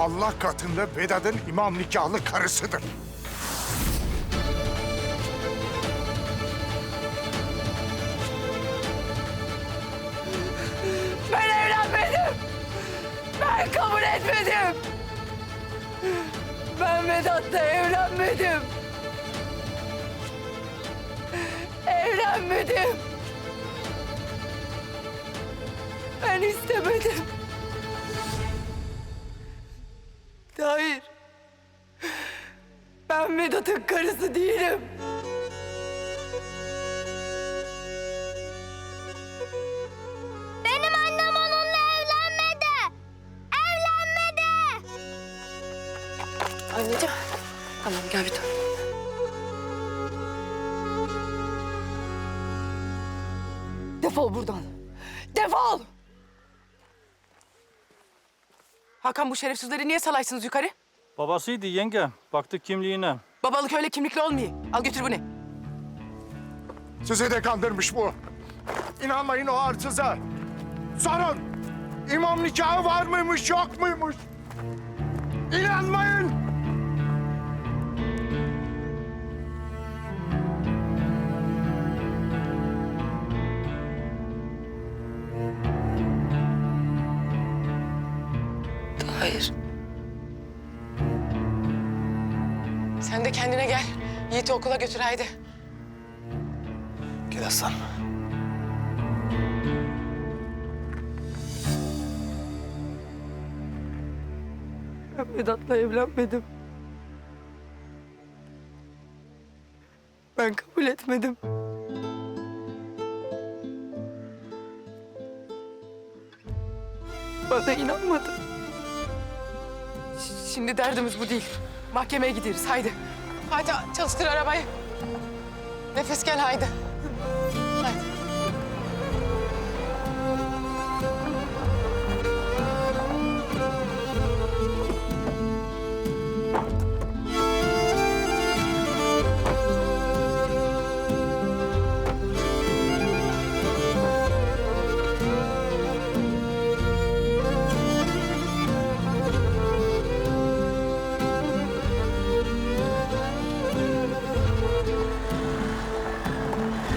Allah katında Vedat'ın imam nikahlı karısıdır. Ben evlenmedim. Ben kabul etmedim. Ben Vedat'la evlenmedim. Evlenmedim. Ben istemedim. Ben Vedat'ın karısı değilim. Benim annem onunla evlenmedi. Evlenmedi. Anneciğim. Tamam gel bir tane. Defol buradan. Defol! Hakan bu şerefsizleri niye salaysınız yukarı? Babasıydı yenge. Baktık kimliğine. Babalık öyle kimlikli olmuyor. Al götür bunu. Sizi de kandırmış bu. İnanmayın o arsıza. Sorun. İmam nikahı var mıymış yok muymuş? İnanmayın. Hayır. Sen de kendine gel. Yiğit'i okula götür haydi. Gel aslan. Ben Vedat'la evlenmedim. Ben kabul etmedim. Bana inanmadı. Şimdi derdimiz bu değil. Mahkemeye gideriz haydi. Haydi çalıştır arabayı. Nefes gel haydi.